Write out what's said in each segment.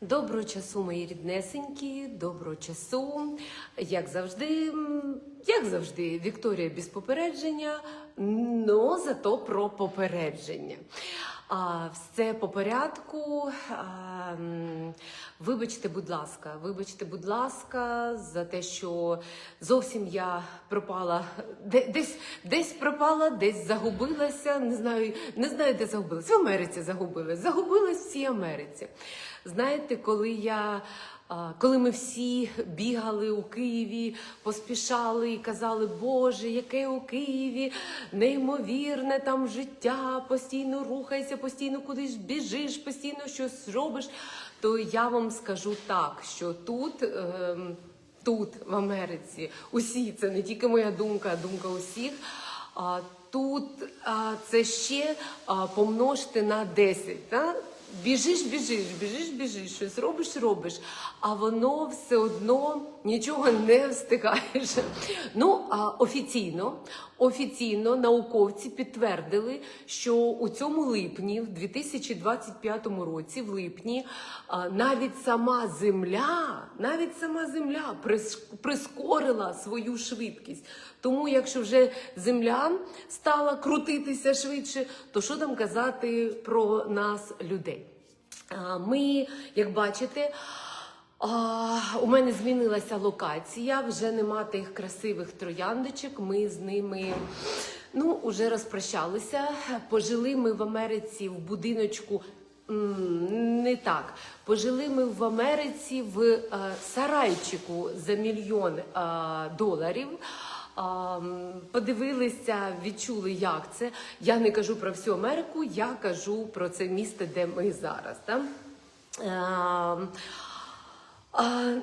Доброго часу, мої ріднесенькі, доброго часу. Як завжди, як завжди, Вікторія без попередження, но зато про попередження. А, все по порядку. А, вибачте, будь ласка, вибачте, будь ласка, за те, що зовсім я пропала, де, десь, десь пропала, десь загубилася. Не знаю, не знаю, де загубилась. В Америці загубилась. Загубилась в цій Америці. Знаєте, коли я. Коли ми всі бігали у Києві, поспішали і казали, Боже, яке у Києві неймовірне там життя, постійно рухайся, постійно кудись біжиш, постійно щось робиш, то я вам скажу так, що тут. ем, Тут, в Америці, усі, це не тільки моя думка, а думка усіх. А, тут а, це ще а, помножте на 10. Та? Біжиш, біжиш, біжиш, біжиш, щось робиш, робиш, а воно все одно нічого не встигаєш. Ну, а офіційно, офіційно науковці підтвердили, що у цьому липні, в 2025 році, в липні, навіть сама земля, навіть сама земля прис- прискорила свою швидкість. Тому, якщо вже земля стала крутитися швидше, то що там казати про нас, людей? Ми, як бачите, у мене змінилася локація, вже нема тих красивих трояндочок. Ми з ними ну, вже розпрощалися. Пожили ми в Америці в будиночку. Не так. Пожили ми в Америці в е, сарайчику за мільйон е, доларів. Подивилися, відчули, як це. Я не кажу про всю Америку, я кажу про це місто, де ми зараз. Так?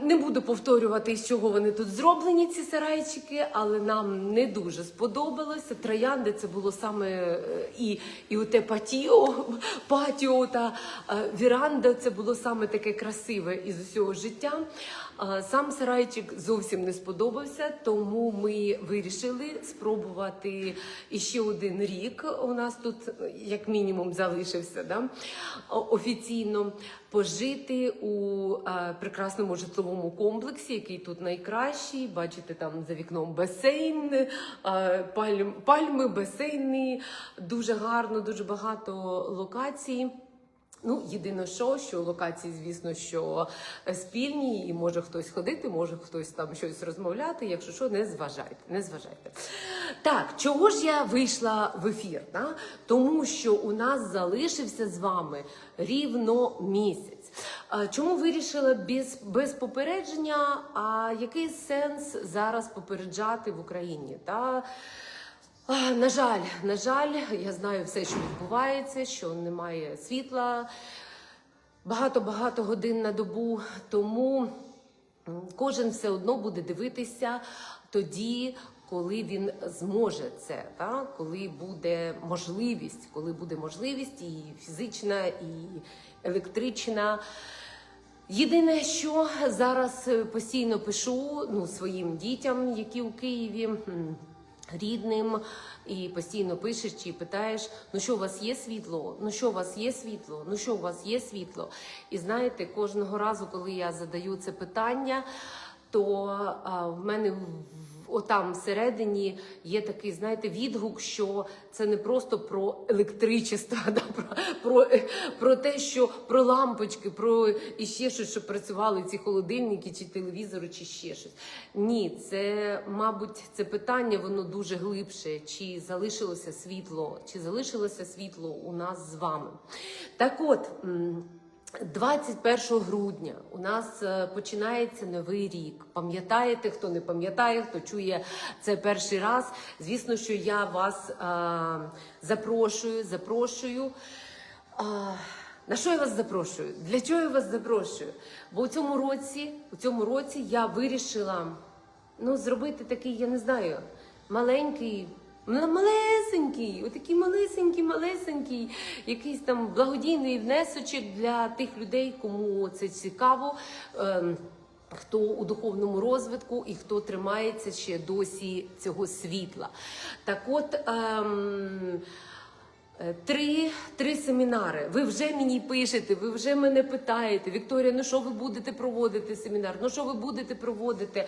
Не буду повторювати, з чого вони тут зроблені, ці сарайчики, але нам не дуже сподобалося. Троянди це було саме е, і, і оте патіо, патіо та е, віранда це було саме таке красиве із усього життя. Сам сарайчик зовсім не сподобався, тому ми вирішили спробувати іще один рік. У нас тут як мінімум залишився да? офіційно пожити у прекрасному житловому комплексі, який тут найкращий. Бачите, там за вікном басейн, пальми, басейни. Дуже гарно, дуже багато локацій. Ну, єдине, що, що локації, звісно, що спільні, і може хтось ходити, може хтось там щось розмовляти. Якщо що, не зважайте, не зважайте. Так, чого ж я вийшла в ефір? Да? Тому що у нас залишився з вами рівно місяць. Чому вирішила без, без попередження? А який сенс зараз попереджати в Україні? Та а, На жаль, на жаль, я знаю все, що відбувається, що немає світла багато-багато годин на добу, тому кожен все одно буде дивитися тоді, коли він зможе це, так? коли буде можливість, коли буде можливість і фізична, і електрична. Єдине, що зараз постійно пишу ну, своїм дітям, які у Києві. Рідним і постійно пишеш чи питаєш: ну що у вас є світло? Ну що у вас є світло? Ну що у вас є світло? І знаєте, кожного разу, коли я задаю це питання, то а, в мене отам всередині є такий, знаєте, відгук, що це не просто про електричество, да, про, про, про те, що про лампочки, про і ще щось, щоб працювали ці холодильники, чи телевізори, чи ще щось. Ні, це, мабуть, це питання, воно дуже глибше. Чи залишилося світло, чи залишилося світло у нас з вами? Так от. М, 21 грудня у нас е, починається новий рік. Пам'ятаєте, хто не пам'ятає, хто чує це перший раз. Звісно, що я вас е, запрошую, запрошую. А, на що я вас запрошую? Для чого я вас запрошую? Бо у цьому році, у цьому році я вирішила ну, зробити такий, я не знаю, маленький. Малесенький, отакий малесенький, малесенький, якийсь там благодійний внесочок для тих людей, кому це цікаво, ем, хто у духовному розвитку і хто тримається ще досі цього світла. Так от. Ем, Е, Три, три семінари. Ви вже мені пишете, ви вже мене питаєте. Вікторія, ну що ви будете проводити семінар? Ну що ви будете проводити?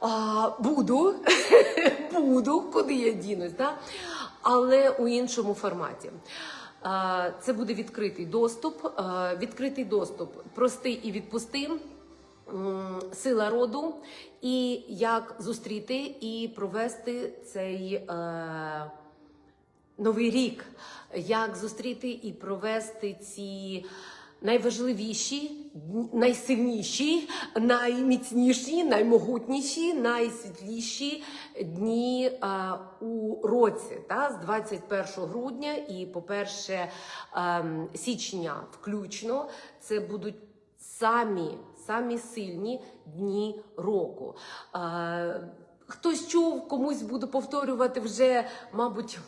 А, буду, буду, куди я дінусь, да? але у іншому форматі. А, Це буде відкритий доступ. А, Відкритий доступ простий і відпустий. М, Сила роду, і як зустріти і провести цей е, новий рік, як зустріти і провести ці найважливіші, найсильніші, найміцніші, наймогутніші, найсвітліші дні е, у році, та, з 21 грудня і по 1 ем, січня включно. Це будуть самі, самі сильні дні року. Е, Хтось чув, комусь буду повторювати вже, мабуть,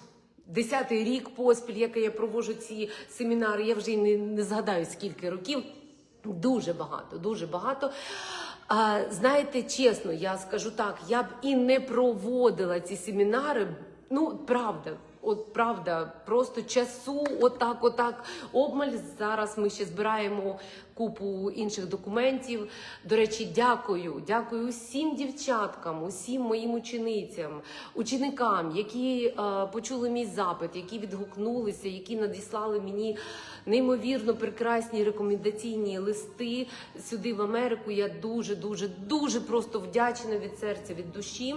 десятий рік поспіль, який я проводжу ці семінари. Я вже й не, не згадаю скільки років. Дуже багато, дуже багато. А, знаєте, чесно, я скажу так, я б і не проводила ці семінари. Ну, правда, от правда, просто часу, отак, отак, обмаль. Зараз ми ще збираємо купу інших документів. До речі, дякую, дякую усім дівчаткам, усім моїм ученицям, ученикам, які е, почули мій запит, які відгукнулися, які надіслали мені неймовірно прекрасні рекомендаційні листи сюди в Америку. Я дуже, дуже, дуже просто вдячна від серця, від душі.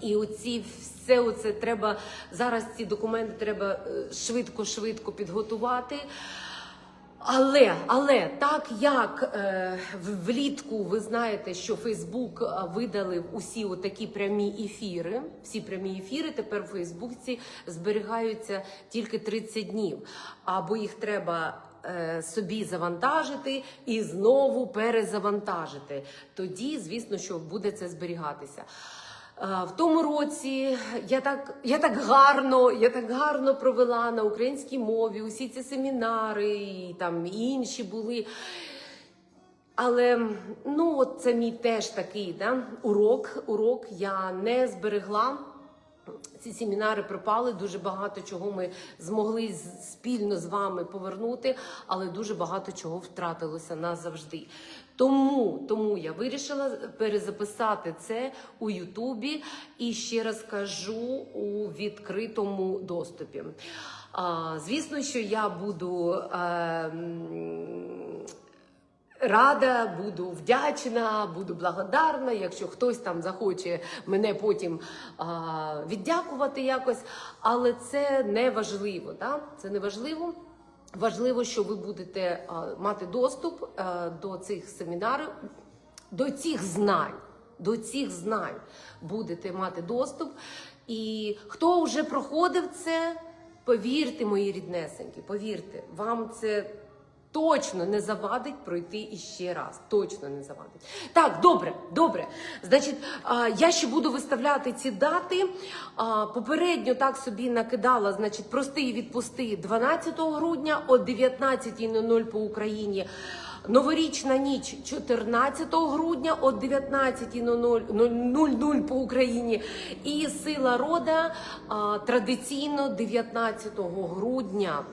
І оці все оце треба зараз. Ці документи треба швидко, швидко підготувати. Але, але так як е, влітку ви знаєте, що Фейсбук е, видалив усі отакі прямі ефіри, всі прямі ефіри тепер в Фейсбуці зберігаються тільки 30 днів, або їх треба е, собі завантажити і знову перезавантажити. Тоді, звісно, що буде це зберігатися. Е, В тому році я так, я так гарно, я так гарно провела на українській мові усі ці семінари, і там інші були. Але ну, от це мій теж такий да, урок. Урок я не зберегла. Ці семінари пропали. Дуже багато чого ми змогли спільно з вами повернути, але дуже багато чого втратилося назавжди. Тому, тому я вирішила перезаписати це у Ютубі і ще раз кажу у відкритому доступі. А, звісно, що я буду. е, Рада, буду вдячна, буду благодарна, якщо хтось там захоче мене потім а, віддякувати якось. Але це не важливо. Да? Це не важливо. Важливо, що ви будете мати доступ до цих семінарів, до цих знань. До цих знань будете мати доступ. І хто вже проходив це, повірте, мої ріднесенькі, повірте, вам це точно не завадить пройти іще раз. Точно не завадить. Так, добре, добре. Значить, я ще буду виставляти ці дати. Попередньо так собі накидала, значить, простий і відпустий 12 грудня о 19.00 по Україні. Новорічна ніч 14 грудня о 19.00 по Україні. І сила рода традиційно 19 грудня.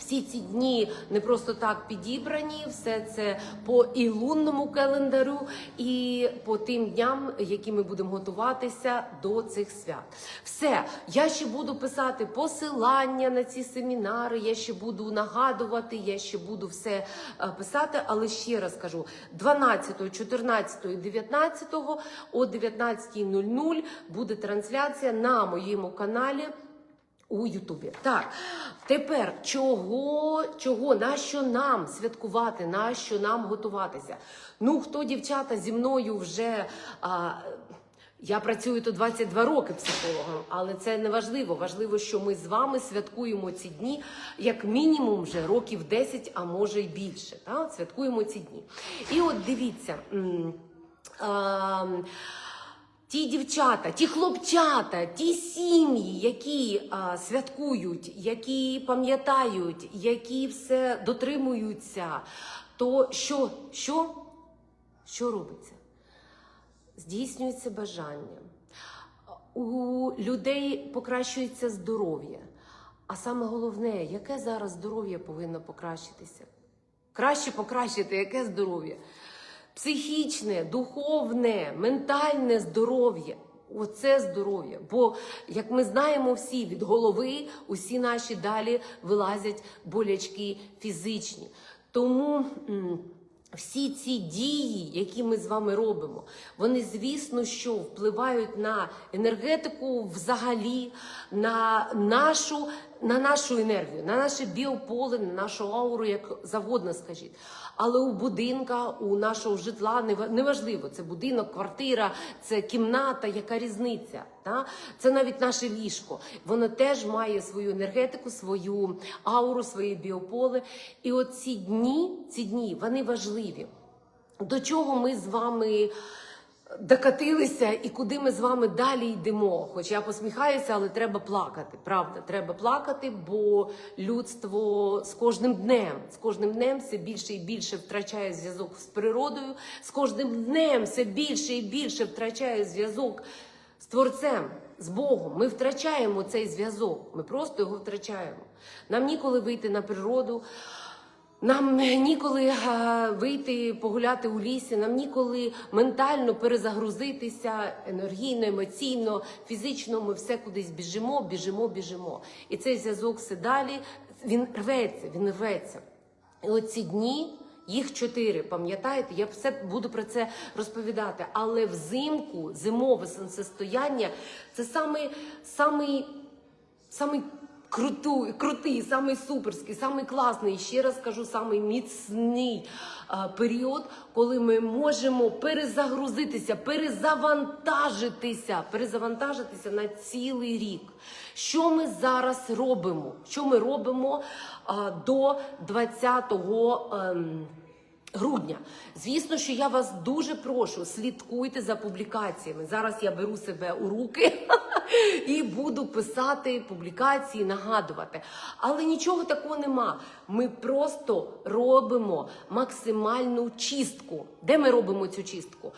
Всі ці дні не просто так підібрані, все це по і лунному календарю, і по тим дням, які ми будемо готуватися до цих свят. Все, я ще буду писати посилання на ці семінари, я ще буду нагадувати, я ще буду все е, писати. Але ще раз кажу: 12, 14, 19 о 19.00 буде трансляція на моєму каналі. У Ютубі. Так, тепер чого, чого, на що нам святкувати, на що нам готуватися? Ну, хто дівчата зі мною вже. А, я працюю тут 22 роки психологом, але це не важливо. Важливо, що ми з вами святкуємо ці дні як мінімум вже років 10, а може й більше. Так? Святкуємо ці дні. І от дивіться. м, Ті дівчата, ті хлопчата, ті сім'ї, які а, святкують, які пам'ятають, які все дотримуються, то що, що, що робиться? Здійснюється бажання. У людей покращується здоров'я. А саме головне, яке зараз здоров'я повинно покращитися? Краще покращити, яке здоров'я? Психічне, духовне, ментальне здоров'я. Оце здоров'я. Бо, як ми знаємо всі, від голови усі наші далі вилазять болячки фізичні. Тому. всі ці дії, які ми з вами робимо, вони, звісно, що впливають на енергетику взагалі, на нашу, на нашу енергію, на наше біополе, на нашу ауру, як завгодно скажіть. Але у будинка, у нашого житла неважливо, це будинок, квартира, це кімната, яка різниця. Та? Це навіть наше ліжко. Воно теж має свою енергетику, свою ауру, своє біополе. І оці дні, ці дні, вони важливі. До чого ми з вами докатилися і куди ми з вами далі йдемо? Хоч я посміхаюся, але треба плакати. Правда, треба плакати, бо людство з кожним днем, з кожним днем все більше і більше втрачає зв'язок з природою, з кожним днем все більше і більше втрачає зв'язок з творцем, з Богом. Ми втрачаємо цей зв'язок. Ми просто його втрачаємо. Нам ніколи вийти на природу. Нам ніколи е, вийти погуляти у лісі, нам ніколи ментально перезагрузитися енергійно, емоційно, фізично. Ми все кудись біжимо, біжимо, біжимо. І цей зв'язок все далі. Він рветься, він рветься. І оці дні. Їх чотири, пам'ятаєте? Я все буду про це розповідати. Але взимку, зимове сонцестояння це самий, самий, самий круту, крутий, самий суперський, самий класний, ще раз кажу, самий міцний період, коли ми можемо перезагрузитися, перезавантажитися, перезавантажитися на цілий рік. Що ми зараз робимо? Що ми робимо до 20 ем, грудня. Звісно, що я вас дуже прошу, слідкуйте за публікаціями. Зараз я беру себе у руки і буду писати публікації, нагадувати. Але нічого такого нема. Ми просто робимо максимальну чистку. Де ми робимо цю чистку?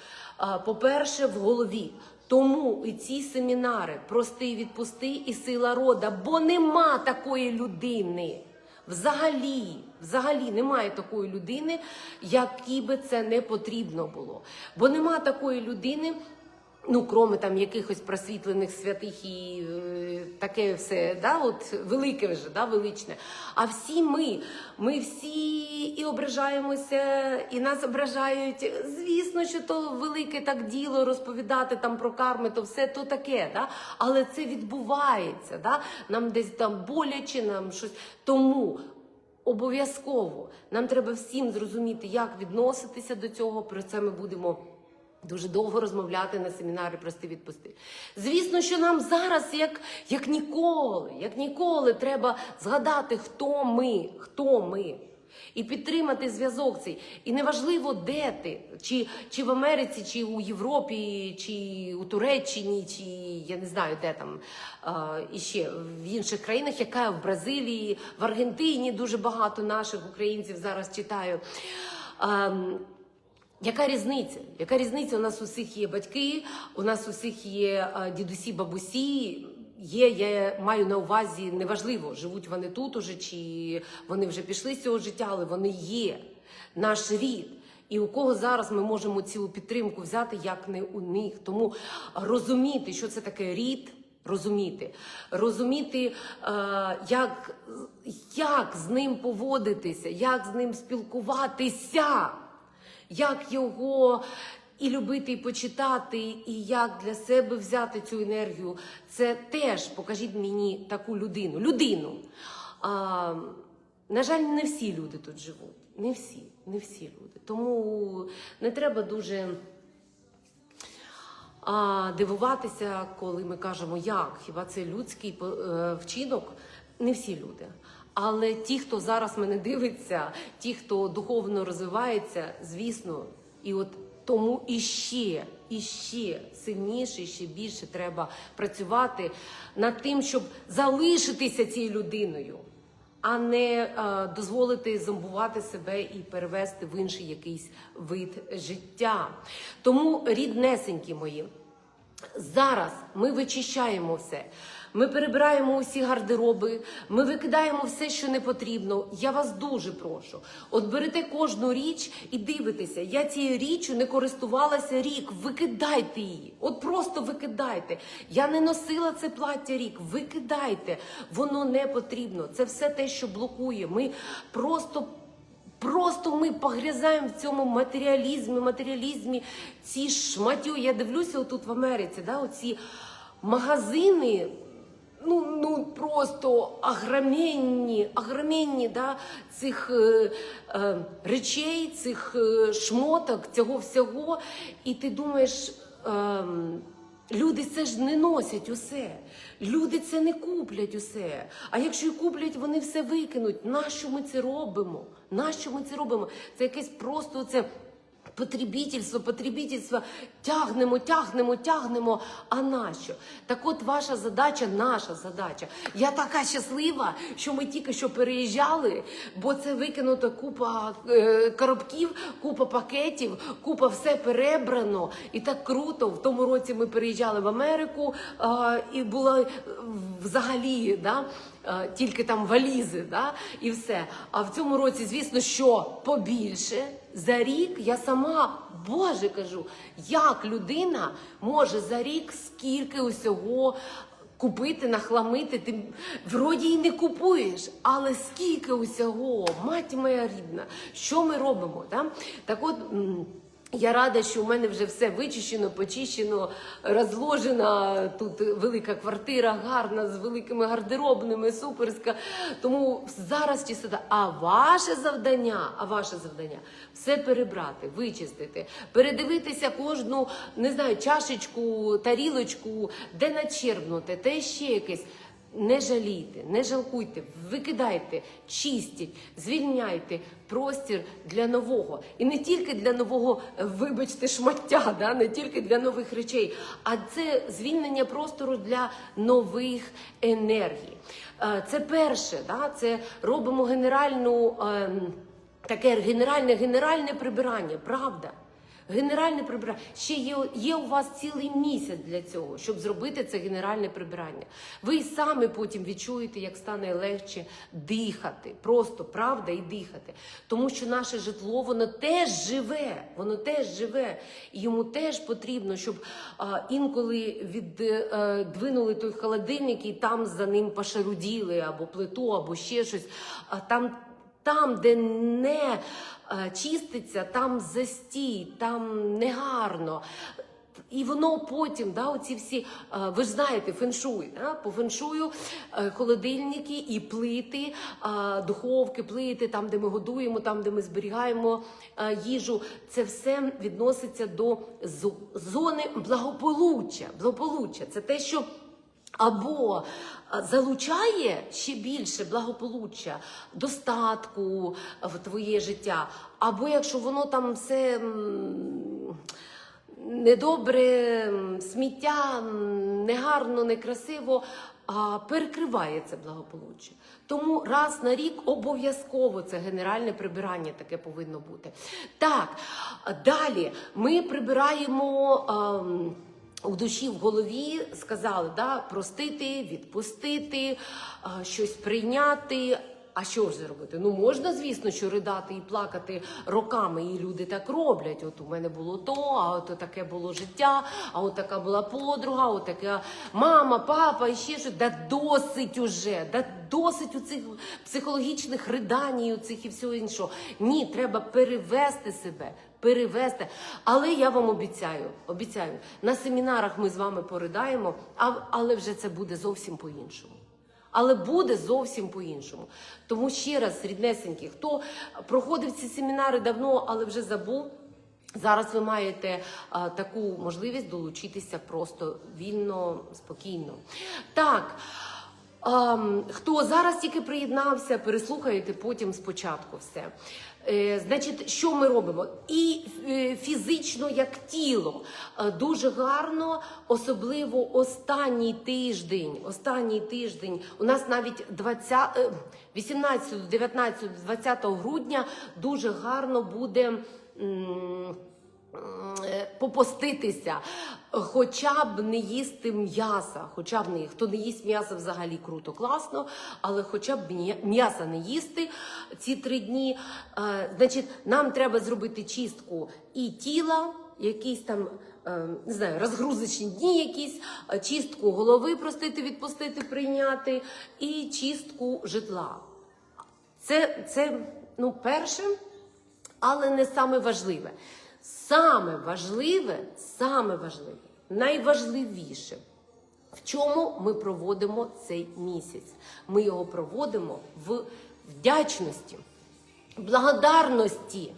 По-перше, в голові. Тому і ці семінари прости, відпусти і сила рода, бо нема такої людини. Взагалі, взагалі немає такої людини, якій би це не потрібно було. Бо нема такої людини, ну, кроме там якихось просвітлених святих і е, таке все, да, от велике вже, да, величне. А всі ми, ми всі і ображаємося, і нас ображають. Звісно, що то велике так діло розповідати там про карми, то все то таке, да? але це відбувається. Да? Нам десь там боляче, нам щось. Тому обов'язково нам треба всім зрозуміти, як відноситися до цього. Про це ми будемо. Дуже довго розмовляти на семінарі прости відпусти. Звісно, що нам зараз, як, як ніколи, як ніколи, треба згадати, хто ми, хто ми. І підтримати зв'язок цей. І неважливо, де ти, чи, чи в Америці, чи у Європі, чи у Туреччині, чи я не знаю, де там і ще в інших країнах, яка в Бразилії, в Аргентині дуже багато наших українців зараз читаю. А, яка різниця? Яка різниця? У нас усіх є батьки, у нас усіх є дідусі, бабусі. Є, я маю на увазі, неважливо, живуть вони тут уже, чи вони вже пішли з цього життя, але вони є, наш рід. І у кого зараз ми можемо цю підтримку взяти, як не у них. Тому розуміти, що це таке рід, розуміти, розуміти, е, як, як з ним поводитися, як з ним спілкуватися як його і любити, і почитати, і як для себе взяти цю енергію. Це теж покажіть мені таку людину. Людину. А, на жаль, не всі люди тут живуть. Не всі, не всі люди. Тому не треба дуже а, дивуватися, коли ми кажемо, як хіба це людський е, вчинок? Не всі люди. Але ті, хто зараз мене дивиться, ті, хто духовно розвивається, звісно, і от тому іще, іще сильніше, ще більше треба працювати над тим, щоб залишитися цією людиною, а не е, дозволити зомбувати себе і перевести в інший якийсь вид життя. Тому ріднесенькі мої. Зараз ми вичищаємо все. Ми перебираємо усі гардероби, ми викидаємо все, що не потрібно. Я вас дуже прошу. От берете кожну річ і дивитеся. Я цією річчю не користувалася рік. Викидайте її. От просто викидайте. Я не носила це плаття рік. Викидайте. Воно не потрібно. Це все те, що блокує. Ми просто. Просто ми погрязаємо в цьому матеріалізмі, матеріалізмі, ці шматю. Я дивлюся отут в Америці, да, оці магазини. Ну, ну просто агроменні, агроменні да, цих е, е, речей, цих е, шмоток, цього всього. І ти думаєш, е, люди це ж не носять усе. Люди це не куплять усе. А якщо і куплять, вони все викинуть. Нащо ми це робимо? Нащо ми це робимо? Це якесь просто це. Потребітельство, потребітельство, тягнемо, тягнемо, тягнемо. А нащо? Так от ваша задача, наша задача. Я така щаслива, що ми тільки що переїжджали, бо це викинута купа е, коробків, купа пакетів, купа все перебрано. І так круто. В тому році ми переїжджали в Америку, і було е, взагалі, да, е, тільки там валізи, да, і все. А в цьому році, звісно, що побільше. За рік я сама, Боже кажу, як людина може за рік скільки усього купити, нахламити, ти вроді і не купуєш, але скільки усього, мать моя рідна, що ми робимо? Так, Так от. Я рада, що у мене вже все вичищено, почищено, розложена. Тут велика квартира, гарна, з великими гардеробними, суперська. Тому зараз чистота. А ваше завдання, а ваше завдання все перебрати, вичистити, передивитися кожну, не знаю, чашечку, тарілочку, де начерпнути, те ще якесь. Не жалійте, не жалкуйте, викидайте, чистіть, звільняйте простір для нового. І не тільки для нового, вибачте, шмаття, да? не тільки для нових речей, а це звільнення простору для нових енергій. Е, Це перше, да? це робимо генеральну, ем, таке генеральне, генеральне прибирання, правда. Генеральне прибирання. Ще є, є у вас цілий місяць для цього, щоб зробити це генеральне прибирання. Ви й самі потім відчуєте, як стане легше дихати. Просто правда і дихати. Тому що наше житло, воно теж живе, воно теж живе. І йому теж потрібно, щоб а, інколи віддвинули той холодильник і там за ним пошаруділи або плиту, або ще щось. А там там, де не е, чиститься, там застій, там негарно. І воно потім, да, оці всі, е, ви ж знаєте, феншуй, да, по феншую е, холодильники і плити, е, духовки, плити, там, де ми годуємо, там, де ми зберігаємо е, їжу, це все відноситься до зони благополуччя. Благополуччя це те, що або залучає ще більше благополуччя, достатку в твоє життя, або якщо воно там все недобре, сміття, негарно, некрасиво, а перекриває це благополуччя. Тому раз на рік обов'язково це генеральне прибирання таке повинно бути. Так, далі ми прибираємо. ем, у душі в голові сказали, да, простити, відпустити, щось прийняти. А що ж робити? Ну можна, звісно, що ридати і плакати роками, і люди так роблять. От у мене було то, а от таке було життя, а от така була подруга, от така мама, папа, і ще щось. Да досить уже, да досить у цих психологічних ридань, у цих і всього іншого. Ні, треба перевести себе, перевести. Але я вам обіцяю, обіцяю, на семінарах ми з вами поридаємо, а, але вже це буде зовсім по-іншому. Але буде зовсім по-іншому. Тому ще раз, ріднесенькі, хто проходив ці семінари давно, але вже забув. Зараз ви маєте а, таку можливість долучитися просто вільно, спокійно. Так. Хто зараз тільки приєднався, переслухаєте потім спочатку все. Е, значить, що ми робимо? І е, фізично, як тіло, е, дуже гарно, особливо останній тиждень. Останній тиждень у нас навіть 20, е, 18, 19, 20 грудня дуже гарно буде. Е, попоститися, хоча б не їсти м'яса, хоча б не хто не їсть м'яса взагалі круто, класно, але хоча б м'яса не їсти ці три дні. Е, Значить, нам треба зробити чистку і тіла, якісь там. е, Не знаю, розгрузочні дні якісь, чистку голови простити, відпустити, прийняти, і чистку житла. Це, це ну, перше, але не саме важливе. Саме важливе, саме важливе, найважливіше, в чому ми проводимо цей місяць. Ми його проводимо в вдячності, благодарності.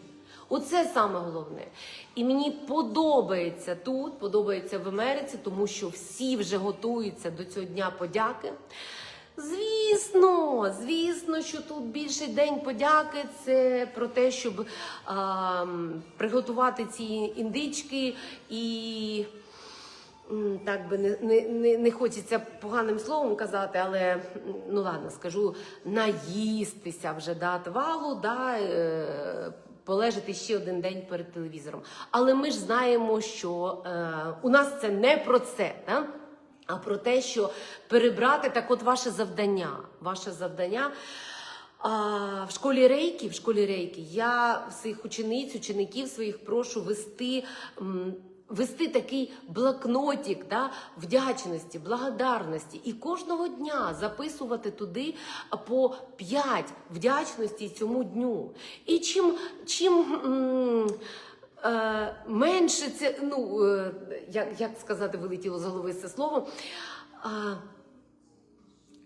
Оце саме головне. І мені подобається тут, подобається в Америці, тому що всі вже готуються до цього дня подяки. Звісно, звісно, що тут більший день подяки це про те, щоб а, приготувати ці індички і. Так би не, не, не, не хочеться поганим словом казати, але ну ладно, скажу наїстися вже да, отвалу, да, е, полежати ще один день перед телевізором. Але ми ж знаємо, що е, у нас це не про це. Да? А про те, що перебрати так, от ваше завдання. Ваше завдання. А, в школі рейки, в школі рейки я всіх учениць, учеників своїх прошу вести. Вести такий блокнотик да, вдячності, благодарності і кожного дня записувати туди по 5 вдячності цьому дню. І чим, чим менше це, ну е, як, як сказати, вилетіло з голови це слово.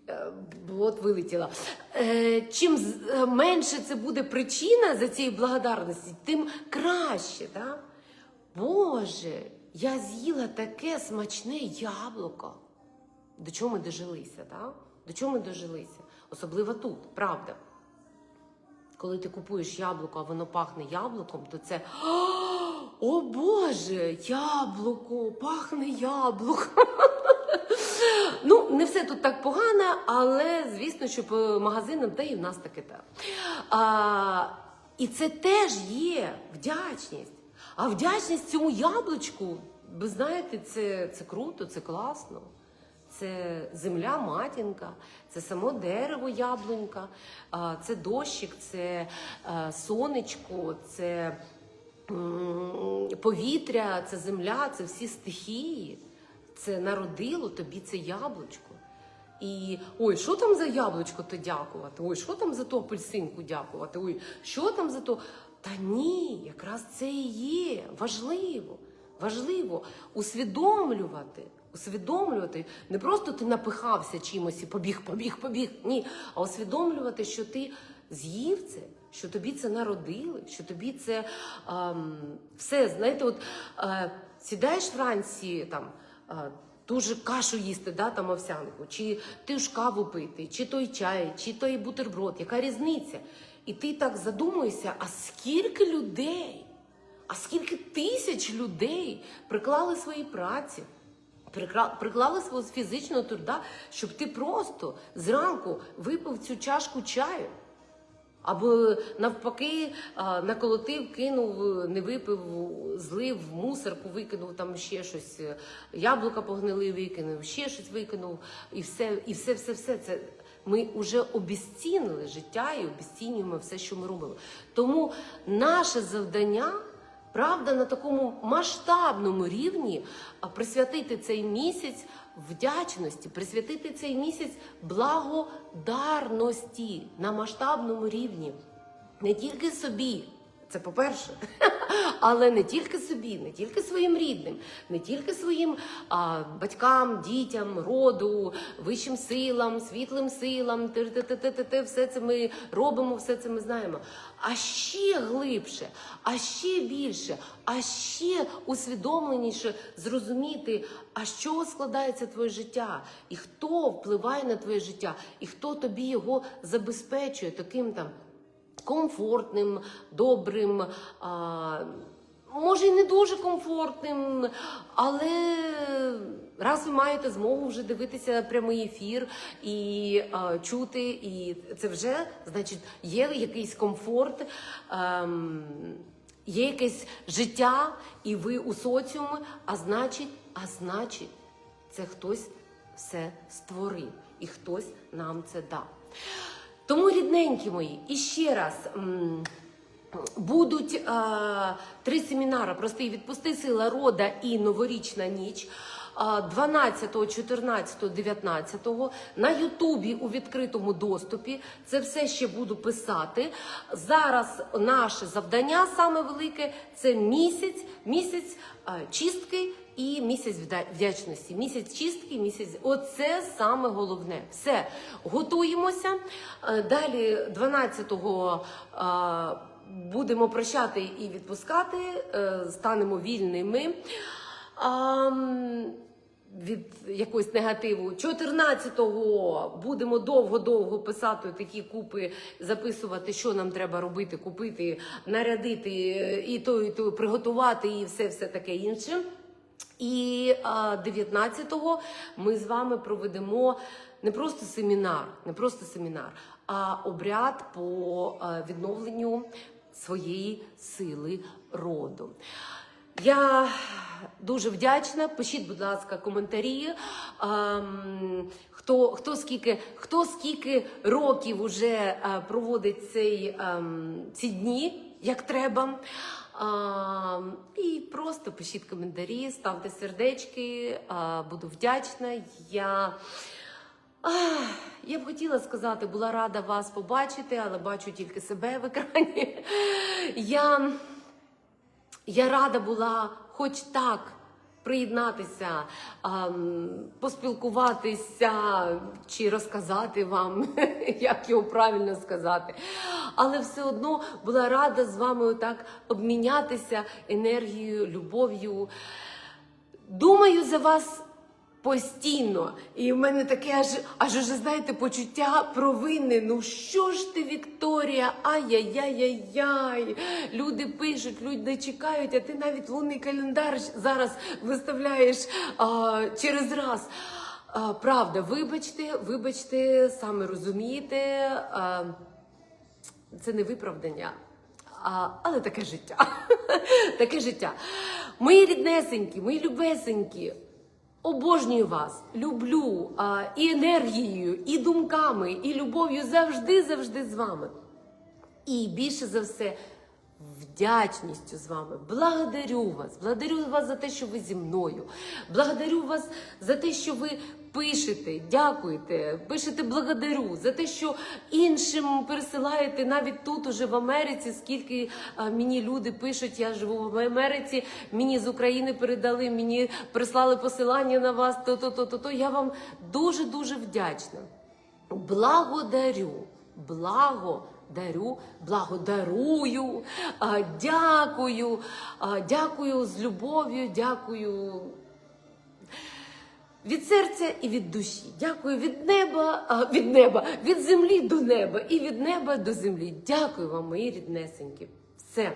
Е, От вилетіла. Е, чим е, менше це буде причина за цієї благодарності, тим краще. Да? Боже, я з'їла таке смачне яблуко. До чого ми дожилися, да? До чого ми дожилися? Особливо тут, правда. Коли ти купуєш яблуко, а воно пахне яблуком, то це о Боже, яблуко, пахне яблуком. Ну, не все тут так погано, але звісно, що по магазинам, та і в нас таке так. А, і це теж є вдячність. А вдячність цьому яблучку, ви знаєте, це, це круто, це класно. Це земля матінка, це само дерево яблунька, це дощик, це сонечко, це повітря, це земля, це всі стихії. Це народило тобі це яблучко. І ой, що там за яблучко то дякувати? Ой, що там за ту апельсинку дякувати? Ой, що там за то? Та ні, якраз це і є важливо. Важливо усвідомлювати, усвідомлювати. Не просто ти напихався чимось і побіг, побіг, побіг. Ні, а усвідомлювати, що ти з'їв це, що тобі це народили, що тобі це ем, все. Знаєте, от е, сідаєш вранці там. е, ту же кашу їсти, да, там овсянку, чи ти ж каву пити, чи той чай, чи той бутерброд, яка різниця? І ти так задумуєшся, а скільки людей, а скільки тисяч людей приклали свої праці, приклали свого фізичного труда, щоб ти просто зранку випив цю чашку чаю. Або навпаки, наколотив, кинув, не випив, злив мусорку, викинув там ще щось, е, яблука погнили, викинув, ще щось викинув, і все, і все, все, все це. Ми вже обіцінили життя і обіцінюємо все, що ми робимо. Тому наше завдання, правда, на такому масштабному рівні присвятити цей місяць вдячності, присвятити цей місяць благодарності на масштабному рівні. Не тільки собі, це по-перше, але не тільки собі, не тільки своїм рідним, не тільки своїм а, батькам, дітям, роду, вищим силам, світлим силам, все це ми робимо, все це ми знаємо. А ще глибше, а ще більше, а ще усвідомленіше зрозуміти, а чого складається твоє життя, і хто впливає на твоє життя, і хто тобі його забезпечує таким там комфортним, добрим, а, може і не дуже комфортним, але раз ви маєте змогу вже дивитися прямий ефір і а, чути, і це вже значить є якийсь комфорт. ем, є якесь життя, і ви у соціумі, а значить, а значить, це хтось все створив, і хтось нам це дав. Тому, рідненькі мої, і ще раз. Будуть е, три семінари: простий відпусти сила рода і новорічна ніч. е, 12, 14, 19 на Ютубі у відкритому доступі. Це все ще буду писати. Зараз наше завдання саме велике це місяць, місяць е, чистки і місяць вдячності. Місяць чистки, місяць. Оце саме головне. Все готуємося. Е, Далі 12-го. е, Будемо прощати і відпускати, е, станемо вільними від якогось негативу. 14-го будемо довго-довго писати такі купи, записувати, що нам треба робити, купити, нарядити, і то, і то приготувати, і все, все таке інше. І 19-го ми з вами проведемо не просто семінар, не просто семінар, а обряд по відновленню своєї сили роду. Я дуже вдячна. Пишіть, будь ласка, коментарі. Хто, хто, скільки, хто скільки років уже проводить цей, ці дні, як треба. Просто пишіть коментарі, ставте сердечки, буду вдячна. Я, я б хотіла сказати, була рада вас побачити, але бачу тільки себе в екрані. Я, я рада була хоч так приєднатися, поспілкуватися чи розказати вам, як його правильно сказати. Але все одно була рада з вами отак обмінятися енергією, любов'ю. Думаю за вас постійно. І в мене таке аж, аж уже, знаєте, почуття провини. Ну що ж ти, Вікторія? Ай-яй-яй-яй-яй. Люди пишуть, люди чекають, а ти навіть лунний календар зараз виставляєш а, через раз. А, правда, вибачте, вибачте, саме розумієте. А, це не виправдання. А, але таке життя. таке життя. Мої ріднесенькі, мої любесенькі, обожнюю вас, люблю а, і енергією, і думками, і любов'ю завжди, завжди з вами. І більше за все вдячністю з вами. Благодарю вас. Благодарю вас за те, що ви зі мною. Благодарю вас за те, що ви пишете, дякуєте, пишете благодарю за те, що іншим пересилаєте навіть тут, уже в Америці, скільки а, мені люди пишуть, я живу в Америці, мені з України передали, мені прислали посилання на вас, то-то, то-то, то. Я вам дуже-дуже вдячна. Благодарю, благо. Дарю, благодарую, дякую, дякую з любов'ю, дякую від серця і від душі. Дякую від неба, від неба, від землі до неба і від неба до землі. Дякую вам, мої ріднесенькі. Все.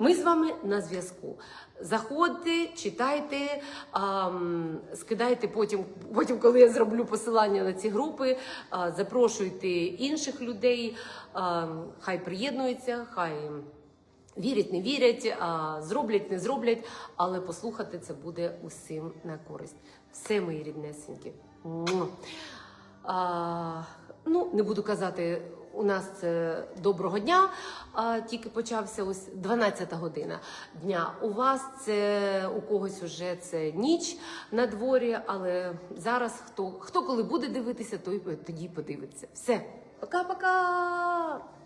Ми з вами на зв'язку. Заходьте, читайте, а, м, скидайте потім, потім, коли я зроблю посилання на ці групи, а, запрошуйте інших людей, а, хай приєднуються, хай вірять, не вірять, зроблять, не зроблять, але послухати це буде усім на користь. Все, мої ріднесенькі. Ну, не буду казати, у нас це доброго дня, а, тільки почався ось 12 година дня. У вас це у когось уже це ніч на дворі, але зараз хто, хто коли буде дивитися, той тоді подивиться. Все, пока-пока!